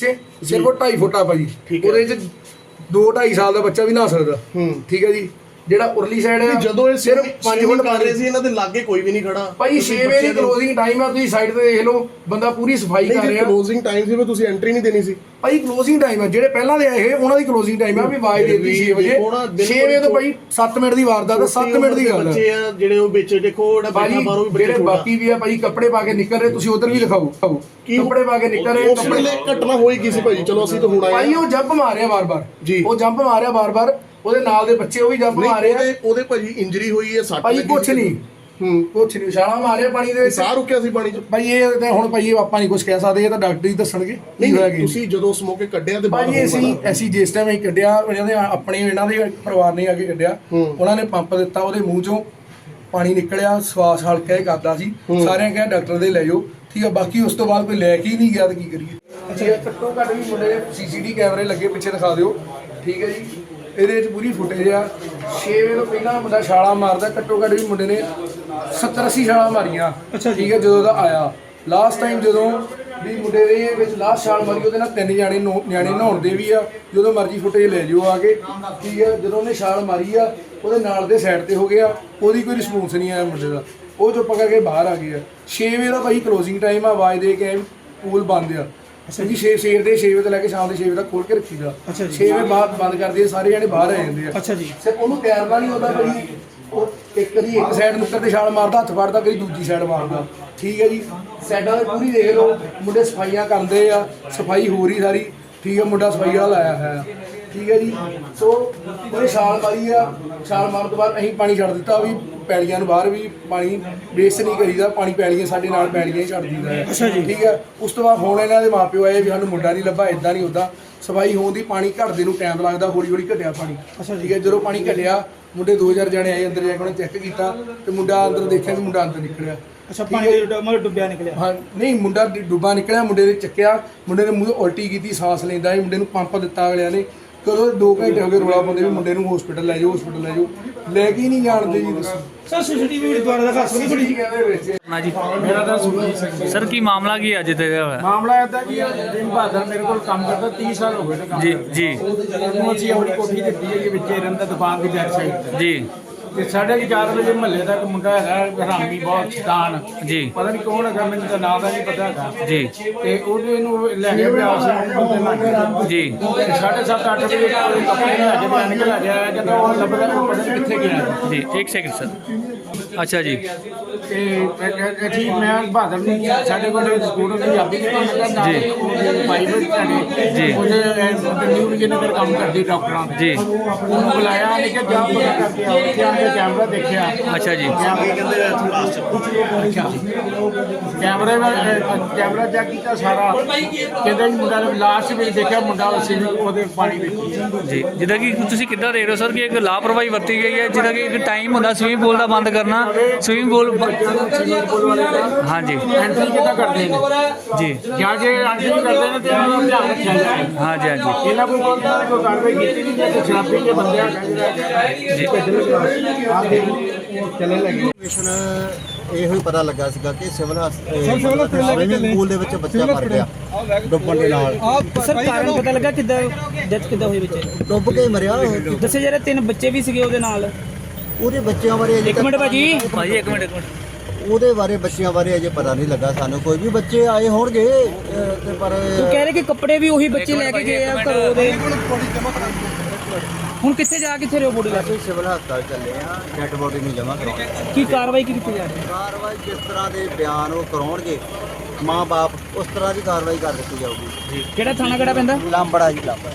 ਬੱਚੇ ਸਿਰਫ 2.5 ਫੁੱਟ ਆ ਭਾਜੀ। ਠੀਕ ਹੈ। ਉਹਦੇ ਚ 2 2.5 ਸਾਲ ਦਾ ਬੱਚਾ ਵੀ ਨਹਾ ਸਕਦਾ। ਹੂੰ। ਠੀਕ ਹੈ ਜੀ। ਜਿਹੜਾ ਉਰਲੀ ਸਾਈਡ ਹੈ ਜਦੋਂ ਇਹ ਸਿਰਫ 5 ਫੁੱਟ ਕਰ ਰਹੇ ਸੀ ਇਹਨਾਂ ਦੇ ਲਾਗੇ ਕੋਈ ਵੀ ਨਹੀਂ ਖੜਾ। ਭਾਈ 6 ਵਜੇ ਦੀ ਕਲੋਜ਼ਿੰਗ ਟਾਈਮ ਆ ਤੁਸੀਂ ਸਾਈਡ ਤੇ ਦੇਖ ਲਓ ਬੰਦਾ ਪੂਰੀ ਸਫ਼ਾਈ ਕਰ ਰਿਹਾ। ਕਲੋਜ਼ਿੰਗ ਟਾਈਮ ਸੀ ਵੀ ਤੁਸੀਂ ਐਂਟਰੀ ਨਹੀਂ ਦੇਣੀ ਸੀ। ਭਾਈ ਕਲੋਜ਼ਿੰਗ ਟਾਈਮ ਆ ਜਿਹੜੇ ਪਹਿਲਾਂ ਦੇ ਆਏ ਉਹਨਾਂ ਦੀ ਕਲੋਜ਼ਿੰਗ ਟਾਈਮ ਆ ਵੀ ਆਵਾਜ਼ ਦੇ ਦਿੱਤੀ 6 ਵਜੇ। ਦੇਖੋ ਨਾ, 6 ਵਜੇ ਤੋਂ ਭਾਈ 7 ਮਿੰਟ ਦੀ ਵਾਰਦਾਤ ਆ 7 ਮਿੰਟ ਦੀ ਗੱਲ ਆ। ਬੱਚੇ ਆ ਜਿਹੜੇ ਉਹ ਵਿੱਚ ਦੇਖੋ ਜਿਹੜਾ ਬੈਠਾ ਬਾਹਰੋਂ ਵੀ ਜਿਹੜੇ ਬਾਕੀ ਵੀ ਆ ਭਾਈ ਕੱਪੜੇ ਪਾ ਕੇ ਨਿਕਲ ਰਹੇ ਤੁਸੀਂ ਉਧਰ ਵੀ ਦਿਖਾਓ ਕੱਪੜੇ ਪਾ ਕੇ ਨਿਕਲ ਰਹੇ ਕੱਪੜੇ ਘਟਨਾ ਹੋਈ ਕੀ ਸੀ ਭਾਈ? ਚਲੋ ਅਸੀਂ ਤਾਂ ਹੁਣ ਆਏ ਭਾਈ ਹਾਂ। ਉਹ ਜੰਪ ਮਾਰਿਆ ਵਾਰ-ਵਾਰ। ਉਹ ਜੰਪ ਮਾਰਿਆ ਵਾਰ-ਵਾਰ ਉਹਦੇ ਨਾਲ ਦੇ ਬੱਚੇ ਉਹ ਵੀ ਜੰਪ ਮਾਰੇ ਆ। ਉਹਦੇ ਉਹਦੇ ਭਾਜੀ ਇੰਜਰੀ ਹੋਈ ਹੈ ਸੱਟ ਭਾਈ ਲੱਗੀ ਕੁਛ। ਨਹੀਂ। ਹੂੰ। ਕੁਛ ਨਹੀਂ ਛਾਲਾ ਮਾਰਿਆ ਪਾਣੀ ਦੇ ਵਿੱਚ। ਸਾਹ ਰੁਕਿਆ ਸੀ ਪਾਣੀ ਚ? ਭਾਈ ਇਹ ਤੇ ਹੁਣ ਭਾਈ ਆਪਾਂ ਨਹੀਂ ਕੁਝ ਕਹਿ ਸਕਦੇ ਇਹ ਤਾਂ ਡਾਕਟਰ ਹੀ ਦੱਸਣਗੇ ਕੀ ਹੋਇਆ ਨਹੀਂ ਕੀ ਤੁਸੀਂ ਜਦੋਂ ਸਮੋਕੇ ਕੱਢਿਆ ਤੇ ਭਾਜੀ ਅਸੀਂ ਅਸੀਂ ਜਿਸ ਟਾਈਮ ਅਸੀਂ ਕੱਢਿਆ ਇਹਨਾਂ ਦੇ ਆਪਣੇ ਇਹਨਾਂ ਦੇ ਪਰਿਵਾਰ ਨੇ ਆ ਕੇ ਕੱਢਿਆ। ਉਹਨਾਂ ਨੇ ਪੰਪ ਦਿੱਤਾ ਉਹਦੇ ਮੂੰਹ ਚੋਂ ਪਾਣੀ ਨਿਕਲਿਆ ਸਵਾਸ ਹਲਕਾ ਹੀ ਕਰਦਾ ਸੀ। ਸਾਰਿਆਂ ਕਿਹਾ ਡਾਕਟਰ ਦੇ ਲੈ ਜਾਓ। ਠੀਕ ਆ ਬਾਕੀ ਉਸ ਤੋਂ ਬਾਅਦ ਕੋਈ ਲੈ ਕੇ ਹੀ ਨਹੀਂ ਗਿਆ ਤਾਂ ਕੀ ਕਰੀਏ। ਹੈ ਘੱਟੋ ਘੱਟ ਵੀ ਮੁੰਡੇ ਦੇ ਸੀਸੀਟੀ ਕੈਮਰੇ ਲੱਗੇ ਪਿੱਛੇ ਦਿਖਾ ਦਿਓ। ਠੀਕ ਹੈ ਜੀ। ਇਹਦੇ ਵਿੱਚ ਪੂਰੀ ਫੁਟੇਜ ਆ। 6 ਵਜੇ ਤੋਂ ਪਹਿਲਾਂ ਮੁੰਡਾ ਛਾਲਾ ਮਾਰਦਾ ਘੱਟੋ ਘੱਟ ਵੀ ਮੁੰਡੇ ਨੇ 70 80 ਛਾਲਾਂ ਮਾਰੀਆਂ। ਠੀਕ ਹੈ ਜਦੋਂ ਦਾ ਆਇਆ। ਲਾਸਟ ਟਾਈਮ ਜਦੋਂ ਵੀ ਮੁੰਡੇ ਦੇ ਵਿੱਚ ਲਾਸਟ ਛਾਲ ਮਾਰੀ ਉਹਦੇ ਨਾਲ ਤਿੰਨ ਜਾਣੇ ਨਿਆਣੇ ਨਹਾਉਣ ਦੇ ਵੀ ਆ। ਜਦੋਂ ਮਰਜ਼ੀ ਫੁਟੇਜ ਲੈ ਜਿਓ ਆ ਕੇ। ਠੀਕ ਹੈ ਜਦੋਂ ਉਹਨੇ ਛਾਲ ਮਾਰੀ ਆ ਉਹਦੇ ਨਾਲ ਦੇ ਸਾਈਡ ਤੇ ਹੋ ਗਿਆ। ਉਹਦੀ ਕੋਈ ਰਿਸਪੌਂਸ ਨਹੀਂ ਆਇਆ ਮੁੰਡੇ ਦਾ। ਉਹ ਚੁੱਪ ਕਰਕੇ ਬਾਹਰ ਆ ਗਏ ਆ 6 ਵਜੇ ਦਾ ਭਾਈ ਕਲੋਜ਼ਿੰਗ ਟਾਈਮ ਆ ਆਵਾਜ਼ ਦੇ ਕੇ ਪੂਲ ਬੰਦ ਆ। ਅੱਛਾ ਜੀ 6 ਸਵੇਰ ਦੇ 6 ਵਜੇ ਤੋਂ ਲੈ ਕੇ ਸ਼ਾਮ ਦੇ 6 ਵਜੇ ਤੱਕ ਖੋਲ ਕੇ ਰੱਖੀਦਾ 6 ਵਜੇ ਬਾਅਦ ਬੰਦ ਕਰ ਦਈਏ ਸਾਰੇ ਜਾਣੇ ਬਾਹਰ ਆ ਜਾਂਦੇ ਆ। ਅੱਛਾ ਜੀ। ਸਿਰ ਉਹਨੂੰ ਤੈਰਨਾ ਨਹੀਂ ਆਉਂਦਾ ਭਾਈ ਉਹ ਇੱਕ ਦੀ ਇੱਕ ਸਾਈਡ ਨੁੱਕਰ ਤੇ ਛਾਲ ਮਾਰਦਾ ਹੱਥ ਫੜਦਾ ਕਦੀ ਦੂਜੀ ਸਾਈਡ ਮਾਰਦਾ। ਠੀਕ ਹੈ ਜੀ। ਸਾਈਡਾਂ ਤੇ ਪੂਰੀ ਦੇਖ ਲਓ ਮੁੰਡੇ ਸਫਾਈਆਂ ਕਰਦੇ ਆ ਸਫ਼ਾਈ ਹੋ ਰਹੀ ਸਾਰੀ। ਠੀਕ ਹੈ ਮੁੰਡਾ ਸਫ਼ਾਈ ਵਾਲਾ ਲਾਇਆ ਹੈ ਠੀਕ ਹੈ ਜੀ। ਸੋ ਉਹਨੇ ਛਾਲ ਮਾਰੀ ਆ। ਛਾਲ ਮਾਰਨ ਤੋਂ ਬਾਅਦ ਅਸੀਂ ਪਾਣੀ ਛੱਡ ਦਿੱਤਾ ਵੀ ਪੈਲੀਆਂ ਨੂੰ ਬਾਹਰ ਵੀ ਪਾਣੀ ਵੇਸਟ ਨਹੀਂ ਕਰੀਦਾ ਪਾਣੀ ਪੈਲੀਆਂ ਸਾਡੇ ਨਾਲ ਪੈਲੀਆਂ ਹੀ ਛੱਡ ਦਿੰਦਾ ਹੈ। ਅੱਛਾ ਜੀ। ਠੀਕ ਹੈ। ਉਸ ਤੋਂ ਬਾਅਦ ਹੁਣ ਇਹਨਾਂ ਦੇ ਮਾਪਿਓ ਆਏ ਵੀ ਸਾਨੂੰ ਮੁੰਡਾ ਨਹੀਂ ਲੱਭਾ ਇਦਾਂ ਨਹੀਂ ਉਦਾਂ ਸਫ਼ਾਈ ਹੋਣ ਦੀ ਪਾਣੀ ਘਟਦੇ ਨੂੰ ਟਾਈਮ ਲੱਗਦਾ ਹੌਲੀ ਹੌਲੀ ਘਟਿਆ ਪਾਣੀ। ਠੀਕ ਹੈ ਜਦੋਂ ਪਾਣੀ ਘਟਿਆ ਮੁੰਡੇ 2000 ਜਣੇ ਆਏ ਅੰਦਰ ਜਾ ਕੇ ਉਹਨੇ ਚੈੱਕ ਕੀਤਾ ਤੇ ਮੁੰਡਾ ਅੰਦਰ ਦੇਖਿਆ ਵੀ ਮੁੰਡਾ ਅੰਦਰ ਨਿਕਲਿਆ। ਅੱਛਾ ਪਾਣੀ ਡੁੱਬਾ ਡੁੱਬਿਆ ਨਿਕਲਿਆ। ਹਾਂ ਨਹੀਂ ਮੁੰਡਾ ਡੁੱਬਾ ਨਿਕਲਿਆ ਮੁੰਡੇ ਨੇ ਚੱਕਿਆ ਮੁੰਡੇ ਨੇ ਮੂੰਹ ਉਲਟੀ ਕੀਤੀ ਸਾਹ ਲੈਂਦਾ ਸੀ ਮੁੰਡੇ ਨੂੰ ਪੰਪ ਦਿੱਤਾ ਅਗਲਿਆਂ ਨੇ। ਕਦੋਂ 2 ਘੰਟੇ ਹੋ ਗਏ ਰੋਲਾ ਪਾਉਂਦੇ ਵੀ ਮੁੰਡੇ ਨੂੰ ਹਸਪੀਟਲ ਲੈ ਜਾਓ ਹਸਪੀਟਲ ਲੈ ਜਾਓ। ਲੈ ਕੇ ਹੀ ਨਹੀਂ ਜਾਣਦੇ ਜੀ ਦੱਸੋ ਸਰ ਸੀਸੀਟੀਵੀ ਦੁਆਰਾ ਦਾ ਖਾਸ ਬੜੀ ਠੀਕ ਹੈ ਵਿੱਚ। ਨਾ ਜੀ ਮੇਰਾ ਤਾਂ ਸੁਖਜੀਤ ਸਿੰਘ ਸਰ ਕੀ ਮਾਮਲਾ ਕੀ ਹੈ ਅੱਜ ਤੇ ਹੋਇਆ? ਮਾਮਲਾ ਇਦਾਂ ਕਿ ਦਿਨ ਬਹਾਦਰ ਮੇਰੇ ਕੋਲ ਕੰਮ ਕਰਦਾ 30 ਸਾਲ ਹੋ ਗਏ ਨੇ ਕੰਮ ਜੀ ਕਰਦੇ। ਜੀ। ਉਹਨੂੰ ਅਸੀਂ ਆਪਣੀ ਕੋਠੀ ਦਿੱਤੀ ਹੈ ਕਿ ਵਿੱਚੇ ਰਹਿੰਦਾ ਦੁਕਾਨ ਦੀ ਬੈਕ ਸਾਈਡ ਜੀ। ਤੇ ਸਾਢੇ ਕੁ ਚਾਰ ਵਜੇ ਮਹੱਲੇ ਦਾ ਇੱਕ ਮੁੰਡਾ ਹੈਗਾ ਹਰਾਮੀ ਬਹੁਤ ਸ਼ੈਤਾਨ। ਜੀ। ਪਤਾ ਨਹੀਂ ਕੌਣ ਹੈਗਾ ਮੈਨੂੰ ਤਾਂ ਨਾਮ ਦਾ ਨਹੀਂ ਪਤਾ ਹੈਗਾ। ਜੀ। ਤੇ ਉਹਦੇ ਨੂੰ ਲੈ ਕੇ ਪਿਆ ਸੀ ਬੰਦੇ ਨਾਲ। ਜੀ। ਤੇ ਸਾਢੇ ਸੱਤ ਅੱਠ ਵਜੇ ਕੋਈ ਕੱਪੜੇ ਲੈ ਕੇ ਮੈਂ ਨਿਕਲ ਗਿਆ ਜਦੋਂ ਉਹ ਲੱਭਦਾ ਉਹ ਪਤਾ ਨਹੀਂ ਕਿੱਥੇ ਗਿਆ। ਜੀ ਇੱਕ ਸੈਕਿੰਡ ਸਰ ਅੱਛਾ ਜੀ। ਤੇ ਅਸੀਂ ਮੈਂ ਬਹਾਦਰ ਨੂੰ ਸਾਡੇ ਕੋਲ ਸਕੂਲ ਦੀ ਪੰਜਾਬੀ ਦੀ ਕੰਮ ਕਰਦਾ ਜੀ। ਭਾਈ ਬਚਾਣੇ ਜੀ। ਉਹਦੇ ਨਿਊ ਵਿਜਨਗਰ ਕੰਮ ਕਰਦੀ ਡਾਕਟਰਾਂ ਦੇ। ਜੀ। ਉਹਨੂੰ ਬੁਲਾਇਆ ਨੇ ਕਿ ਜਾ ਪਤਾ ਕਰਕੇ ਕੇ ਕੈਮਰਾ ਦੇਖਿਆ। ਅੱਛਾ ਜੀ। ਕਹਿੰਦੇ ਅੱਛਾ ਕੈਮਰੇ ਨਾਲ ਕੈਮਰਾ ਚੈੱਕ ਕੀਤਾ ਸਾਰਾ। ਕਹਿੰਦਾ ਜੀ ਮੁੰਡਾ ਲਾਸਟ ਵਿੱਚ ਦੇਖਿਆ ਮੁੰਡਾ ਉਸੇ ਨੂੰ ਉਹਦੇ ਪਾਣੀ ਵਿੱਚ। ਜੀ। ਜਿੱਦਾਂ ਕਿ ਤੁਸੀਂ ਕਿੱਦਾਂ ਦੇਖ ਰਹੇ ਹੋ ਸਰ ਕਿ ਇੱਕ ਲਾਪਰਵਾਹੀ ਵਰਤੀ ਗਈ ਹੈ ਜਿੱਦਾਂ ਕਿ ਇੱਕ ਟਾਈਮ ਹੁੰਦਾ ਸਵਿਮਿੰਗ ਪੂਲ ਦਾ ਬੰਦ ਕਰਨਾ। ਸਵਿਮਿੰਗ ਪੂਲ ਹਾਂਜੀ। ਐਂਟਰੀ ਕਿੱਦਾਂ ਕਰਦੇ ਨੇ? ਜੀ। ਜਾਂ ਜੇ ਐਂਟਰੀ ਕਰਦੇ ਨੇ ਤੇ ਇਹਨਾਂ ਦਾ ਧਿਆਨ ਰੱਖਿਆ ਜਾਏ। ਹਾਂਜੀ ਹਾਂਜੀ। ਇਹਨਾਂ ਕੋਈ ਕੋਈ ਕੋਈ ਕਾਰਵਾਈ ਕੀਤੀ ਨਹੀਂ ਜੇ ਸ਼ਰਾਬੀ ਦੇ ਬੰਦੇ ਆ ਕਹਿੰਦੇ ਜੀ। ਚੱਲਣ ਲੱਗੇ। ਇਨਫੋਰਮੇਸ਼ਨ ਇਹੋ ਹੀ ਪਤਾ ਲੱਗਾ ਸੀਗਾ ਕਿ ਸਿਵਲ ਸਵਿਮਿੰਗ ਪੂਲ ਦੇ ਵਿੱਚ ਬੱਚਾ ਮਰ ਗਿਆ। ਡੁੱਬਣ ਦੇ ਨਾਲ। ਸਰ ਕਾਰਨ ਪਤਾ ਲੱਗਾ ਕਿੱਦਾਂ ਡੈਥ ਕਿੱਦਾਂ ਹੋਈ ਬੱਚੇ? ਡੁੱਬ ਕੇ ਹੀ ਮਰਿਆ ਉਹ। ਦੱਸੇ ਜਿਹੜੇ ਤਿੰਨ ਬੱਚੇ ਵੀ ਸੀਗੇ ਉਹਦੇ ਨਾਲ? ਉਹਦੇ ਬੱਚਿਆਂ ਬਾਰੇ ਅਜੇ ਇੱਕ ਤੱਕ- ਮਿੰਟ ਭਾਜੀ। ਭਾਜੀ ਇੱਕ ਮਿੰਟ ਇੱਕ ਮਿੰਟ। ਉਹਦੇ ਬਾਰੇ ਬੱਚਿਆਂ ਬਾਰੇ ਅਜੇ ਪਤਾ ਨਹੀਂ ਲੱਗਾ ਸਾਨੂੰ। ਕੋਈ ਵੀ ਬੱਚੇ ਆਏ ਹੋਣਗੇ ਅਹ, ਤੇ ਪਰ ਉਹ ਕਹਿ ਰਹੇ ਕਿ ਕੱਪੜੇ ਵੀ ਉਹੀ ਬੱਚੇ ਲੈ ਕੇ ਗਏ ਆ ਘਰੋਂ ਦੇ ਹੁਣ ਕਿੱਥੇ ਜਾ ਕਿੱਥੇ ਰਿਓ ਬੋਡੀ ਲਾ ਕੇ? ਅਸੀਂ ਸਿਵਲ ਹਸਪਤਾਲ ਚੱਲੇ ਆ ਡੈੱਡ ਬੋਡੀ ਨੂੰ ਜਮ੍ਹਾਂ ਕਰਾਉਣ। ਕੀ ਕਾਰਵਾਈ ਕੀਤੀ ਜਾ ਰਹੀ ਹੈ? ਕਾਰਵਾਈ ਜਿਸ ਤਰ੍ਹਾਂ ਦੇ ਬਿਆਨ ਉਹ ਕਰਾਉਣਗੇ ਮਾਂ-ਬਾਪ ਉਸ ਤਰ੍ਹਾਂ ਦੀ ਕਾਰਵਾਈ ਕਰ ਦਿੱਤੀ ਜਾਊਗੀ। ਕਿਹੜਾ ਥਾਣਾ ਕਿਹੜਾ ਪੈਂਦਾ? ਲਾਂਬੜਾ ਜੀ ਲਾਂਬੜਾ।